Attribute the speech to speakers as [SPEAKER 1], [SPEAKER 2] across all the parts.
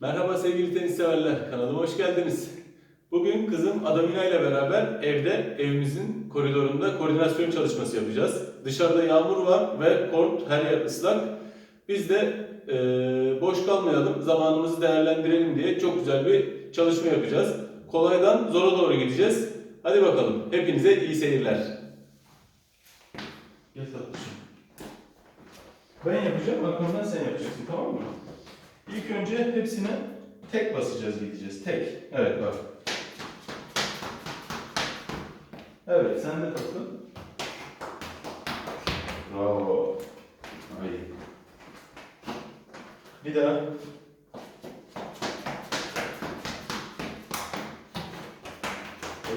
[SPEAKER 1] Merhaba sevgili tenis severler, kanalıma hoş geldiniz. Bugün kızım Adamina ile beraber evde evimizin koridorunda koordinasyon çalışması yapacağız. Dışarıda yağmur var ve kort her yer ıslak. Biz de eee, boş kalmayalım, zamanımızı değerlendirelim diye çok güzel bir çalışma yapacağız. Kolaydan zora doğru gideceğiz. Hadi bakalım, hepinize iyi seyirler. Gel tatlışım. Ben yapacağım, arkamdan sen yapacaksın tamam mı? İlk önce hepsine tek basacağız gideceğiz. Tek. Evet bak. Evet sen de takın. Bravo. Ay. Bir daha.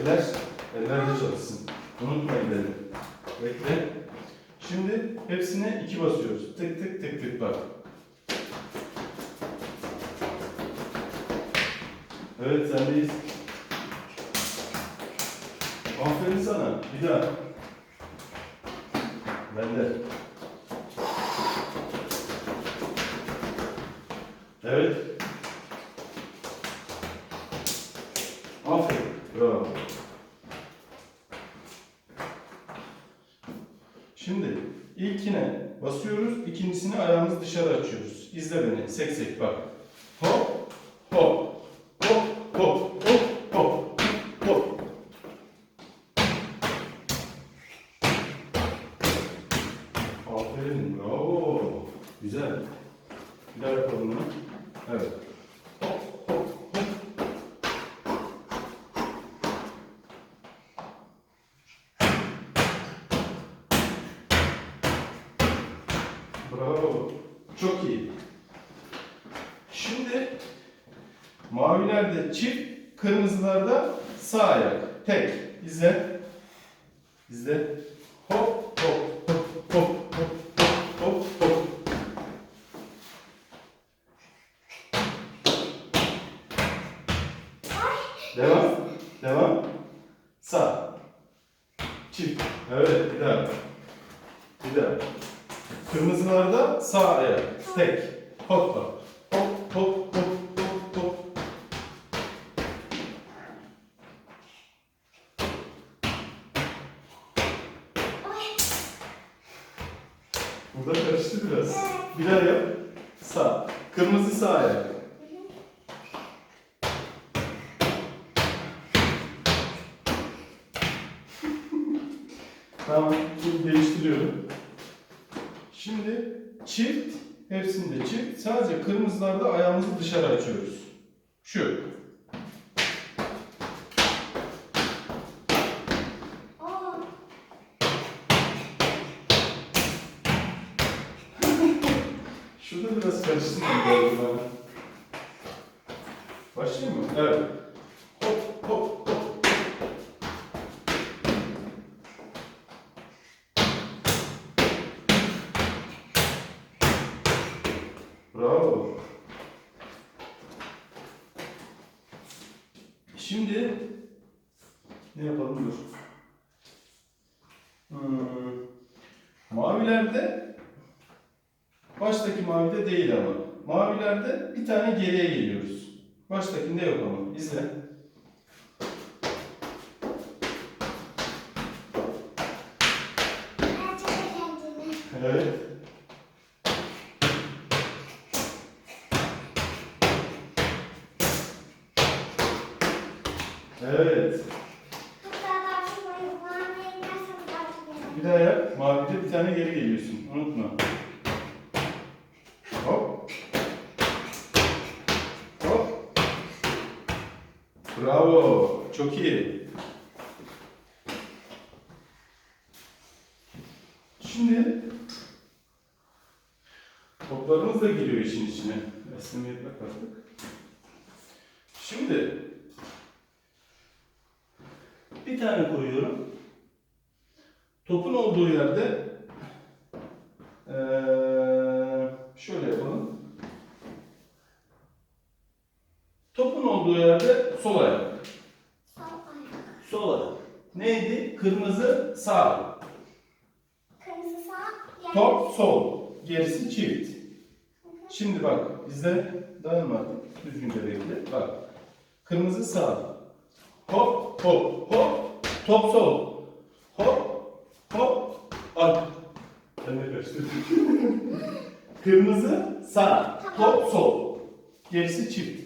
[SPEAKER 1] Eller, eller de çalışsın. Unutma elleri. Bekle. Şimdi hepsine iki basıyoruz. Tık tık tık tık bak. Evet sendeyiz. Aferin sana. Bir daha. Ben de. Evet. Aferin. Bravo. Şimdi ilkine basıyoruz, ikincisini ayağımızı dışarı açıyoruz. İzle beni. Sek sek bak. Hop, Bir daha yapalım. Evet. Bravo. Çok iyi. Şimdi mavilerde çift, kırmızılarda sağ ayak. Tek. İzle. İzle. Hop hop hop hop hop hop hop. Devam. Devam. Sağ. Çift. Evet bir daha. Bir daha. Kırmızılarda sağ ayak. Tek. Hoppa. Hop hop hop hop hop. Burada karıştı biraz. Bir daha yap. Sağ. Kırmızı sağ ayak. Tamam. Şimdi değiştiriyorum. Şimdi çift, hepsinde çift. Sadece kırmızılarda ayağımızı dışarı açıyoruz. Şu. Şurada biraz karıştı gibi geldi bana. Başlayayım mı? Evet. Hop hop hop. Bravo. Şimdi ne yapalım dur. Hmm. Mavilerde baştaki mavide değil ama. Mavilerde bir tane geriye geliyoruz. Baştakinde yok ama. İzle. Evet. Evet. Bir daha yap. Mavide bir tane geri geliyorsun. Unutma. Hop. Hop. Bravo. Çok iyi. Şimdi toplarımız da giriyor işin içine. Esnemeye bak artık. Şimdi bir tane koyuyorum. Topun olduğu yerde eee, şöyle yapalım. Topun olduğu yerde sol ayak. Sol ayak. Neydi? Kırmızı sağ. Top sol. Gerisi çift. Şimdi bak bizde dayanma artık. Düzgünce bekle. Bak. Kırmızı sağ. Hop hop hop. Top sol. Hop hop. Ay. Ben de karıştırdım. Kırmızı sağ. Top sol. Gerisi çift.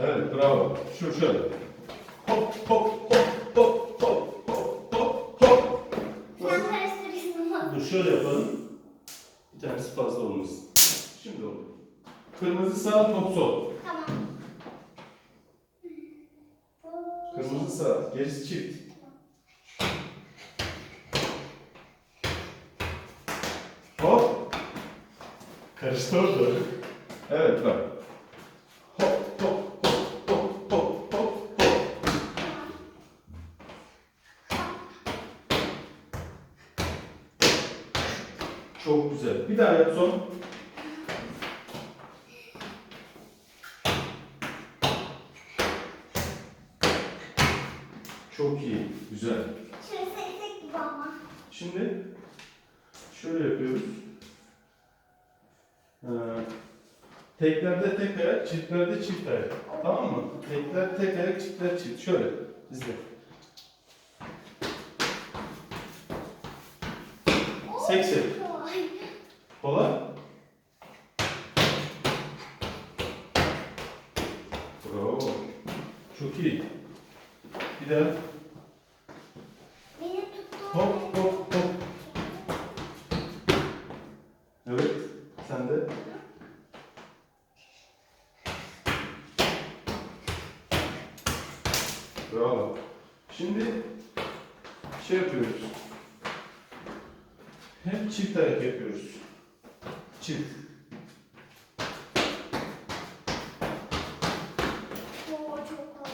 [SPEAKER 1] Evet bravo. Şu şöyle. Hop hop hop hop hop hop hop hop.
[SPEAKER 2] Sen.
[SPEAKER 1] Dur şöyle yapalım. Tanesi fazla olmasın. Şimdi oldu. Kırmızı sağ, top sol.
[SPEAKER 2] Tamam.
[SPEAKER 1] Kırmızı sağ, gerisi çift. Hop. Karıştı orada. Evet bak. Çok güzel. Bir daha yap son. Çok iyi. Güzel.
[SPEAKER 2] Şöyle seksek gibi ama.
[SPEAKER 1] Şimdi şöyle yapıyoruz. Ee, teklerde tek ayak, çiftlerde çift ayak. Tamam mı? Tekler tek ayak, çiftler çift. Şöyle. İzle. Seksek.
[SPEAKER 2] Kolay.
[SPEAKER 1] Bravo. Çok iyi. Bir daha. Hop hop hop. Evet. Sen de. Bravo. Şimdi şey yapıyoruz. Hep çift ayak yapıyoruz. Çift.
[SPEAKER 2] Oo, çok kolay.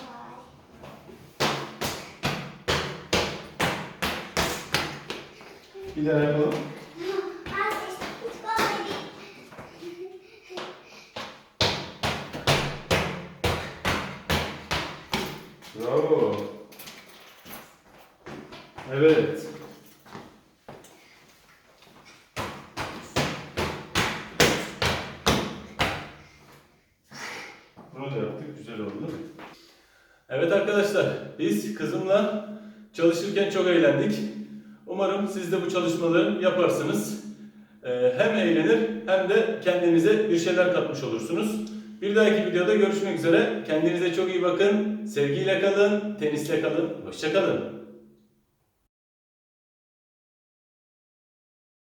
[SPEAKER 1] Bir daha yapalım. Bravo. Evet. Bunu da Güzel oldu değil mi? Evet arkadaşlar. Biz kızımla çalışırken çok eğlendik. Umarım siz de bu çalışmaları yaparsınız. Ee, hem eğlenir hem de kendinize bir şeyler katmış olursunuz. Bir dahaki videoda görüşmek üzere. Kendinize çok iyi bakın. Sevgiyle kalın, tenisle kalın. Hoşça kalın.